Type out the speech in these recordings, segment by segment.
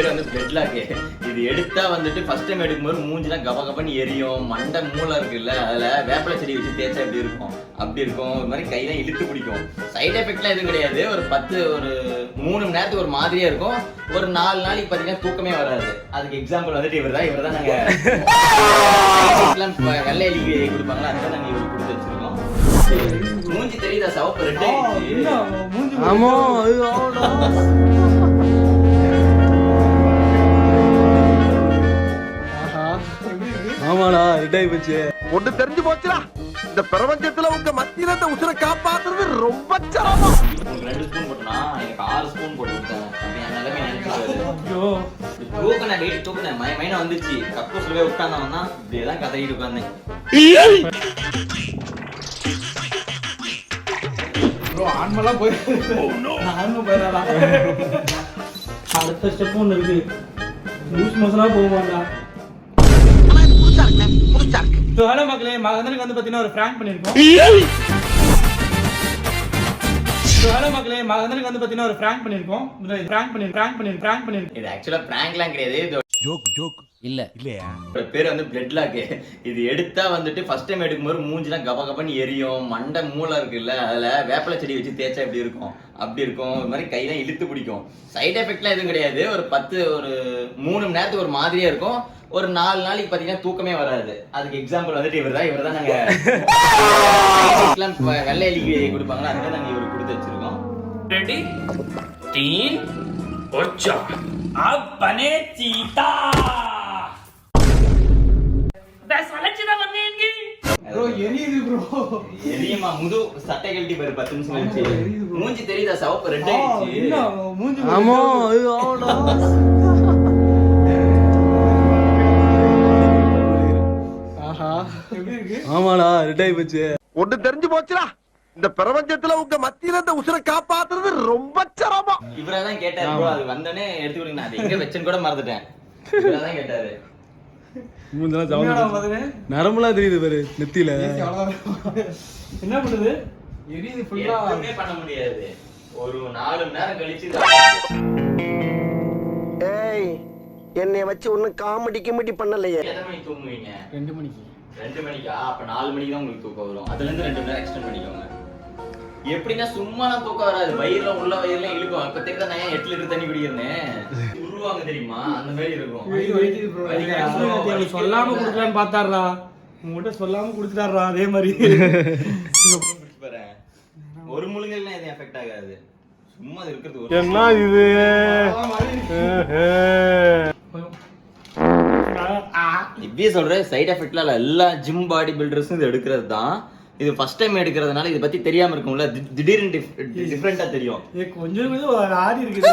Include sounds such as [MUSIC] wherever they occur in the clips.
பேர் வந்து blood lock இது எடுத்தா வந்துட்டு ஃபர்ஸ்ட் டைம் எடுக்கும்போது மூஞ்சிலாம் கப கபன்னு எரியும். மண்டை மூளை இருக்குல்ல அதுல வேப்பிலை செடி வச்சு தேய்ச்சா எப்படி இருக்கும்? அப்படி இருக்கும். ஒரு மாதிரி கையெல்லாம் இழுத்து பிடிக்கும். சைடு எஃபெக்ட்லாம் எதுவும் கிடையாது. ஒரு பத்து ஒரு மூணு மணி நேரத்துக்கு ஒரு மாதிரியா இருக்கும். ஒரு நாலு நாளைக்கு பாத்தீங்கன்னா தூக்கமே வராது. அதுக்கு எக்ஸாம்பிள் வந்துட்டு இவர் தான் இவர் தான் நாங்க எல்லாம் [LAUGHS] இப்ப வெள்ளை எலிக்கு கொடுப்பாங்களா அதுதான் நாங்க இவருக்கு கொடுத்து வச்சிருக்கோம். மூஞ்சி தெரியுதா? சவப்பு ரெட் ஆயிடுச்சு ஆமா ஆமாடா ஆமாடா ரெட் ஆகி போச்சு. ஒண்ணு தெரிஞ்சு போச்சுடா. இந்த பிரபஞ்சத்துல உங்க மத்தியில இந்த உசுரை காப்பாத்துறது ரொம்ப சிரமம். உங்களுக்கு ரெண்டு ஸ்பூன் போட்டனா எனக்கு ஆறு ஸ்பூன் போட்டு விட்டேன் அப்படி என் நிலைமை நினைச்சு தூக்கினேன் வெயிட் தூக்கினேன். மய மைனா வந்துச்சு. கக்கூஸ்ல போய் உட்காந்தவன் இப்படியே தான் கதறிட்டு உட்காந்தேன் ப்ரோ ஆன்மெல்லாம் போய் ஆன்மை போயிடாதா அடுத்த ஸ்டெப் ஒன்று இருக்கு. லூஸ் மோசனா போக மாட்டா ஸோ ஹலோ மக்களே மகந்தனுக்கு வந்து பார்த்தீங்கன்னா ஒரு ஃப்ராங்க் பண்ணியிருக்கோம். ஸோ ஹலோ மக்களே மகந்தனுக்கு வந்து பார்த்தீங்கன்னா ஒரு ஃப்ராங்க் பண்ணியிருக்கோம். ஃப்ராங்க் பண்ணி ஃப்ராங்க் பண்ணி ஃப்ராங்க் பண்ணியிருக்கோம். இது ஆக்சுவலா பிராங்க்லாம் கிடையாது. இது ஜோக் ஜோக் இல்ல. இல்லையா? பேர் வந்து பிளட் லாக்கு இது எடுத்தா வந்துட்டு ஃபர்ஸ்ட் டைம் எடுக்கும்போது மூஞ்சிலாம் கப கபன்னு எரியும். மண்டை மூளை இருக்குல்ல அதுல வேப்பிலை செடி வச்சு தேய்ச்சா எப்படி இருக்கும்? அப்படி இருக்கும். ஒரு மாதிரி கையெல்லாம் இழுத்து பிடிக்கும். சைடு எஃபெக்ட்லாம் எதுவும் கிடையாது. ஒரு பத்து ஒரு மூணு மணி நேரத்துக்கு ஒரு மாதிரியா இருக்கும். ஒரு நாலு நாளைக்கு பாத்தீங்கன்னா தூக்கமே வராது. அதுக்கு எக்ஸாம்பிள் வந்துட்டு இவர் தான் இவர் தான் நாங்க [LAUGHS] வெள்ளை எலிக்கு கொடுப்பாங்களா? அதுக்கு நாங்க இவருக்கு கொடுத்து வச்சிருக்கோம். ரெடி தீன் ஒச்சா அப்பனே சீதா! மூஞ்சி தெரியுதா சவப்பு ரெண்டு ஆயிடுச்சு? [LAUGHS] ஆகி போச்சு ஒண்ணு தெரிஞ்சு போச்சுடா. இந்த பிரபஞ்சத்துல உங்க மத்தியில இந்த உசுரை காப்பாத்துறது ரொம்ப சிரமம். இவரா தான் கேட்டாரு. bro. அது வந்தோடனே எடுத்து கொடுங்க அது எங்க வச்சேன்னு கூட மறந்துட்டேன். இவரா தான் கேட்டாரு மூஞ்செல்லாம் பாத்துங்க? நரம்புலாம் தெரியுது பாரு நெத்தியில. என்ன பண்ணுது? எரியுது ஃபுல்லா எதுவுமே பண்ண முடியாது. ஒரு நாலு மணி நேரம் கழிச்சு ஏய் என்னைய வச்சு ஒன்னும் காமெடி கிமெடி பண்ணலையே. எத்தனை மணிக்கு தூங்குவீங்க? ரெண்டு மணிக்கு. ரெண்டு மணிக்கா? அப்ப நாலு மணிக்கு தான் உங்களுக்கு தூக்கம் வரும். அதுல இருந்து ரெண்டு மணி நேரம் எக்ஸ்டெண்ட் பண்ணிக்கோங்க. எப்படின்னா சும்மாலாம் தூக்கம் வராது. வயிறுல உள்ள வயிறுலாம் இழுக்கும். இப்ப தெரியுதா நான் ஏன் எட்டு லிட்டர் தண்ணி குடிக்கிறேன்னு? உருவாங்க தெரியுமா? அந்த மாதிரி இருக்கும். சொல்லாம குடுக்கலான்னு பார்த்தாருடா. உங்ககிட்ட சொல்லாம குடுத்துட்டாருடா அதே மாதிரி. [LAUGHS] [LAUGHS] ஒரு முழுங்கெல்லாம் எதுவும் எஃபெக்ட் ஆகாது. சும்மா இருக்கிறது ஒரு என்ன இது? இப்படியே சொல்றேன் சைடு எஃபெக்ட்ல இல்ல எல்லா ஜிம் பாடி பில்டர்ஸும் இது எடுக்கிறது தான் இது ஃபர்ஸ்ட் டைம் எடுக்கிறதுனால இதை பத்தி தெரியாம இருக்கும்ல திடீர்னு டிஃப்ரெண்டா தெரியும். கொஞ்சம் கொஞ்சம் ஒரு ஆடி இருக்குது.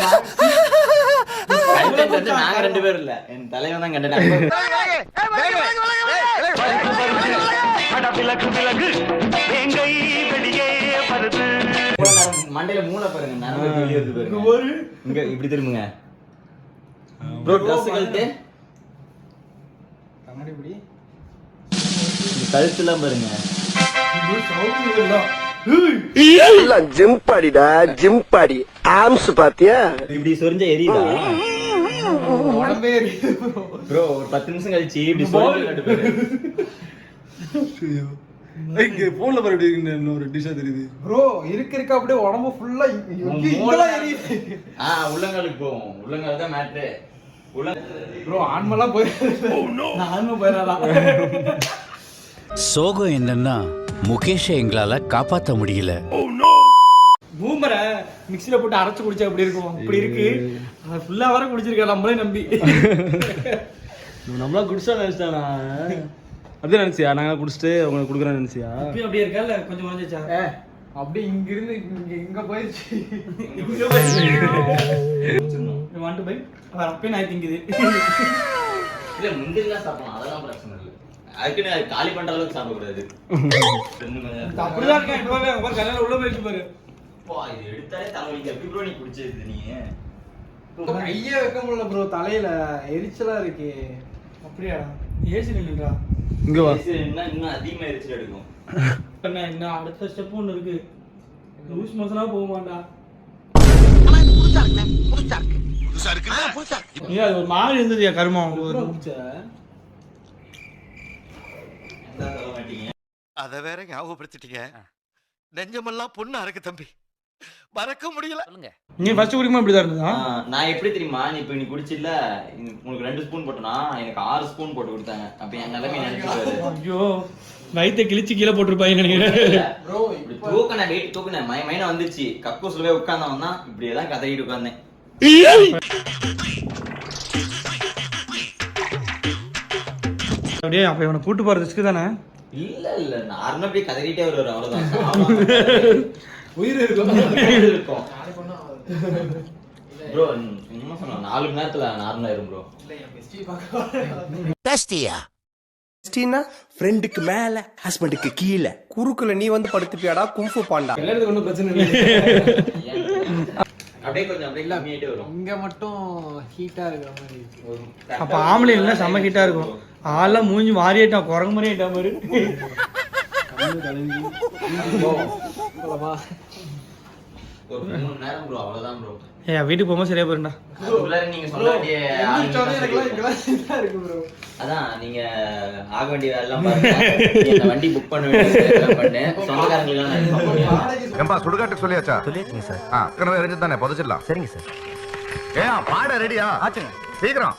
கண்டென்ட் வந்து ரெண்டு பேரும் இல்ல. என் தலைவன் தான் கண்டென்ட் மண்டையில மூளை பாருங்க ஒரு இங்க இப்படி திரும்புங்க ப்ரோ ட்ரெஸ் கழட்டு கண்ணாடி பிடி இந்த கழுத்துலாம் பாருங்க. ஜிம் பாடிடா ஜிம் பாடி ஆம்ஸ் பாத்தியா? இப்படி சொரிஞ்ச எரியுதா? உடம்பே. ப்ரோ ஒரு பத்து நிமிஷம் கழிச்சு இப்படி சொரிஞ்சு. இங்க போன்ல பாரு எப்படி இருக்குன்னு இன்னொரு டிஷ்ஷா தெரியுது. ப்ரோ இருக்க இருக்க அப்படியே உடம்பு ஃபுல்லா உள்ளங்காலுக்கு போவோம். உள்ளங்கால் தான் மேட்ரு ப்ரோ ஆன்மெல்லாம் போய் நான் ஆன்மை போயிடாதா? சோகம் என்னன்னா முகேஷை எங்களால காப்பாத்த முடியல. பூமரை மிக்ஸில போட்டு அரைச்சு குடிச்சா எப்படி இருக்கும்? இப்படி இருக்கு. அது ஃபுல்லா வர குடிச்சிருக்கேன் நம்மளே நம்பி. நம்மளா குடிச்சா நினைச்சிட்டானா? அப்படியே நினைச்சியா? நாங்க குடிச்சிட்டு உங்களுக்கு கொடுக்குறேன்னு நினைச்சியா? அப்படியே இருக்கா கொஞ்சம் குறைஞ்சிச்சா அப்படியே இங்க இருந்து இங்க இங்க போயிருச்சு. இங்க போயிருச்சு. வாண்ட் பை அவர் அப்பயே நான் திங்குது. இல்ல முந்திரிலாம் சாப்பிடலாம். அதெல்லாம் பிரச்சனை இல்லை. அதுக்குன்னு அது காலி பண்ற அளவுக்கு சாப்பிடக்கூடாது. [LAUGHS] அப்படிதான் இருக்கேன். இப்பவே உங்க கல்யாணம் உள்ள போயிட்டு பாரு. அப்பா, இது எடுத்தாலே தலைவலிக்கு. எப்படி ப்ரோ நீ குடிச்சது நீ. கையே வைக்க முடியல ப்ரோ தலையில எரிச்சலா இருக்கு. அப்படியா ஏசி நில்லுடா. இங்க வா. என்ன இன்னும் அதிகமா எரிச்சல் எடுக்கும். என்ன என்ன அடுத்த ஸ்டெப் ஒன்று இருக்கு. லூஸ் மோசனா போக மாட்டா அது ஒரு மாதிரி இருந்தது கருமம் ஒரு என்ன சொல்ல மாட்டீங்க? அத வேற ஞாபகப்படுத்திட்டீங்க. நெஞ்சமெல்லாம் பொண்ணு அறக்கு தம்பி. மறக்க முடியல. நீ ஃபர்ஸ்ட் குடிக்கும்போது இப்படி தான் இருந்ததா? ஆ, நான் எப்படி தெரியுமா நீ இப்ப நீ குடிச்சில்ல உங்களுக்கு ரெண்டு ஸ்பூன் போட்டனா எனக்கு ஆறு ஸ்பூன் போட்டு கொடுத்தாங்க. அப்ப என் நிலைமை நினைச்சு ஐயோ. வயித்தை கிழிச்சு கீழே போட்டிருப்பாங்க நினைக்கிறேன். இப்படி தூக்கின வெயிட் தூக்கின மய மைன வந்துச்சு. கக்கூசுல போய் உட்கார்ந்தவன் தான் இப்படியே தான் கதறிட்டு உட்கார்ந்தேன். அப்படியே அப்ப இவனை கூட்டு போற ரிஸ்க் தானே? இல்ல இல்ல நார்மலா அப்படியே கதறிட்டே வருவாரு அவ்வளவுதான். உயிர் இருக்கும் இருக்கும். ப்ரோ சொன்னா நாலு மணி நேரத்துல நார்மலா ஆயிரும் ப்ரோ டஸ்டியா ஃப்ரெண்டுக்கு மேல ஹஸ்பண்டுக்கு கீழே. குறுக்குல நீ வந்து படுத்துப்பியாடா கும்ஃபு பாண்டா. எல்லாத்துக்கும் ஒன்றும் பிரச்சனை இல்லை அப்படியே கொஞ்சம் அப்படியே கம்மியாயிட்டே வரும். இங்க மட்டும் ஹீட்டா இருக்கிற மாதிரி அப்ப ஆம்பளை இல்ல செம்ம ஹீட்டா இருக்கும். ஆள்லாம் மூஞ்சி மாறிட்டான் குரங்கு மாதிரி ஆயிட்டா மாதிரி. ஒரு மூணு நேரம் ப்ரோ அவ்வளவுதான் ப்ரோ ஏ வீட்டுக்கு போகும்போது சரியா அதுக்குள்ளார நீங்க சொல்ல இருக்கு ப்ரோ அதான் நீங்க ஆக வேண்டிய எல்லாம் பாருங்க. வண்டி புக் பண்ண வேண்டிய பண்ணு. சொந்தக்காரங்களுக்கு. ஏம்பா சுடுகாட்டுக்கு சொல்லியாச்சா? சொல்லியாச்சுங்க சார் ஆ ஏற்கனவே எரிஞ்சு தானே புதைச்சிடலாம். சரிங்க சார் ஏன் பாட ரெடியா ஆச்சுங்க. சீக்கிரம்.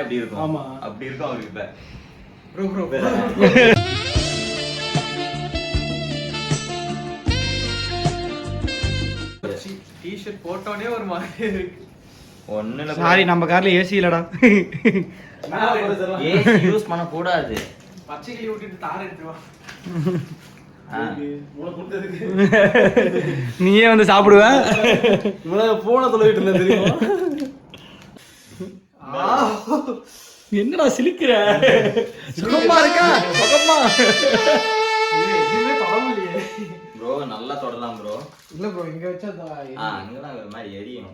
அப்படி இருக்கும்? ஆமா. அப்படி இருக்கும் அவருக்கு இப்ப. Bro bro. டிஷர்ட் போட்டோனே ஒரு மாதிரி இருக்கு. சாரி நம்ம கார்ல ஏசி இல்லடா. ஏசி யூஸ் பண்ண கூடாது பச்சை கிளி விட்டுட்டு தார எடுத்து வா. ஆ. [LAUGHS] நீயே வந்து சாப்பிடுவ? போன தொலைவிட்டு இருந்தேன் தெரியுமா? என்னடா சிலிக்கிற சுகமா இருக்கா? சுகமா. ப்ரோ நல்லா தொடலாம் ப்ரோ இல்ல ப்ரோ இங்க வச்சா அங்கதான் ஒரு மாதிரி எரியும்.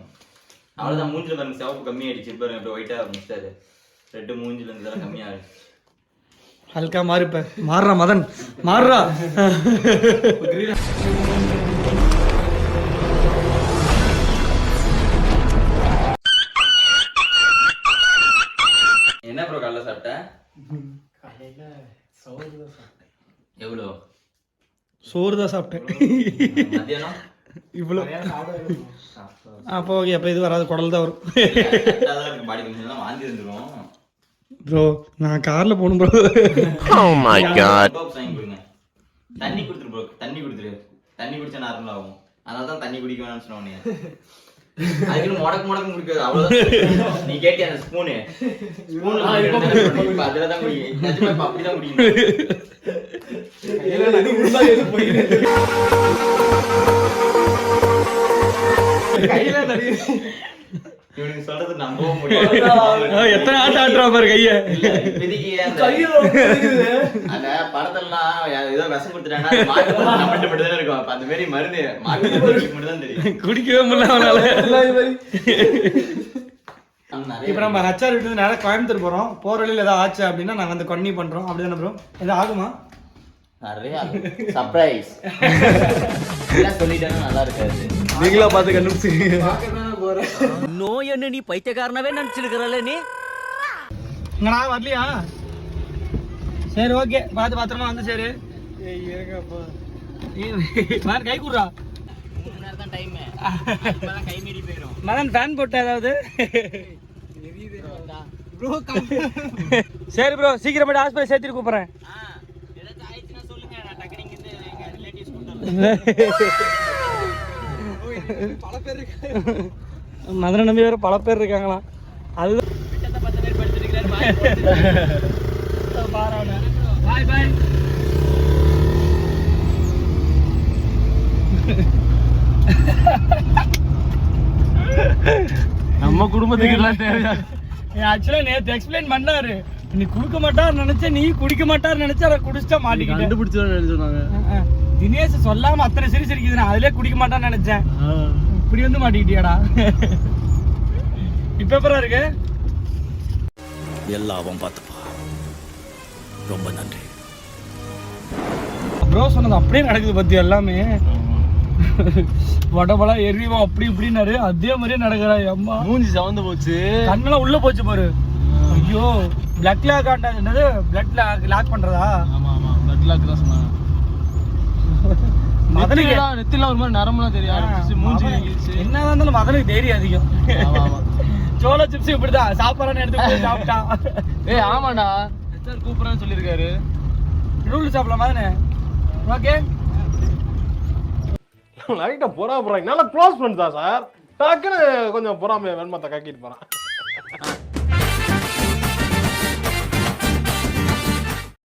அவ்வளவுதான் மூஞ்சில பாருங்க சிவப்பு கம்மியாயிடுச்சு. பாருங்க இப்படி ஒயிட்டா மிஸ்டர் ரெட்டு மூஞ்சில இருந்ததெல்லாம் கம்மியாயிடுச்சு. ஹல்கா மாறுப்ப மாறுறா மதன். மாறுறா. என்ன ப்ரோ காலைல சாப்பிட்ட? காலையில சோறு தான் சாப்பிட்டேன். எவ்வளோ சோறு தான் சாப்பிட்டேன். மத்தியானம்? இவ்வளோ. அப்போ ஓகே அப்போ இது வராது குடல் தான் வரும். ப்ரோ நான் கார்ல போகணும் ப்ரோ பாக்ஸ் வாங்கி கொடுங்க. தண்ணி கொடுத்துரு ப்ரோ தண்ணி கொடுத்துரு. தண்ணி குடிச்சா நார்மல் ஆகும். அதனால தான் தண்ணி குடிக்க வேணாம்னு சொன்னேன் அதுக்கு முடக்கு முடக்கு குடிக்காது அவ்வளவுதான். நீ கேட்டி அந்த ஸ்பூனு ஸ்பூன்ல அதுல தான் குடிக்கும் அப்படிதான் குடிக்கணும். கையில நிறைய இவனுக்கு சொல்றது நம்பவும் [LAUGHS] முடியாது. எத்தனை ஆட்டம் ஆட்டுறா பாரு கைய. இப்போதைக்கு அந்த- படத்தெல்லாம் ஏதோ விஷம் கொடுத்துட்டாங்கன்னா மட்டும் தான் இருக்கும். அப்ப அந்த மாதிரி மருந்து மாட்டு மருந்து மட்டும் தான் தெரியும். [LAUGHS] குடிக்கவே முடியல அவனால. இப்போ நம்ம ஹச்ஆர் விட்டு நேரம் கோயம்புத்தூர் போறோம். போற வழியில் ஏதாவது ஆச்சு அப்படின்னா நாங்க வந்து கண்ணி பண்றோம். அப்படி தானே ப்ரோ எதாவது ஆகுமா. நிறைய சர்ப்ரைஸ் [LAUGHS] சொல்லிட்டேன்னா நல்லா இருக்காது. நீங்களா பார்த்து கண்டுபிடிச்சிருக்கீங்க நோய் என்ன நீ பைத்தியக்காரனவே நினைச்சிருக்கிறல்ல நீ? இங்கடா வரலையா? சரி ஓகே. பார்த்து பத்திரமா வந்து சரி. இருங்கப்பா வேற கை கூடுறா. மதன் ஃபேன் போட்ட ஏதாவது? ப்ரோ சரி ப்ரோ சீக்கிரம் போய் ஹாஸ்பிட்டல் சேர்த்துட்டு கூப்பிடுறேன். பல பேர் இருக்கு மதனை நம்பி வேற பல பேர் இருக்காங்களாம். அதுதான் பாய் பாய் நம்ம குடும்பத்துக்கு எல்லாம் தேவையா? ஆக்சுவலா நேத்து எக்ஸ்பிளைன் பண்ணாரு. நீ குடுக்க மாட்டார் நினைச்ச நீ குடிக்க மாட்டார் நினைச்ச அதை குடிச்சிட்டா மாட்டிக்கிட்டேன். கண்டுபிடிச்சு சொன்னாங்க. தினேஷ் சொல்லாம அத்தனை சிரி சிரிக்குது நான் அதுலயே குடிக்க மாட்டான்னு நினைச்சேன். இப்படி வந்து மாட்டிக்கிட்டியாடா? இப்ப எப்பரா இருக்கு? எல்லாம் அவன் பார்த்துப்பா. ரொம்ப நன்றி. ப்ரோ சொன்னது அப்படியே நடக்குது பத்தி எல்லாமே? வடபலா எரிவா அப்படி இப்படின்னாரு. அதே மாதிரியே நடக்கிறா அம்மா மூஞ்சி சவந்து போச்சு. கண்ணெல்லாம் உள்ள போச்சு பாரு. ஐயோ பிளட்ல காண்டா என்னது? பிளட்ல லாக் பண்றதா? ஆமா ஆமா. பிளட் லாக் தான் சொன்னாங்க. மதனுக்கு நெத்திலாம் ஒரு மாதிரி நரம்புலாம் தெரிய ஆரம்பிச்சு மூஞ்சி. என்னதான் இருந்தாலும் மதனுக்கு தைரியம் அதிகம். சோள சிப்ஸ் இப்படிதான் சாப்பாடுன்னு எடுத்து சாப்பிட்டா. ஏய் ஆமாடா. ஹெச்ஆர் கூப்பிடுறேன்னு சொல்லியிருக்காரு. நூடுல்ஸ் சாப்பிடலாம் மதனு? ஓகே லைட்டா நல்லா க்ளோஸ் ஃப்ரெண்ட்ஸ் தான் சார் டக்குன்னு கொஞ்சம் பொறாமைய வெண்மத்தை கக்கிட்டு போறான்.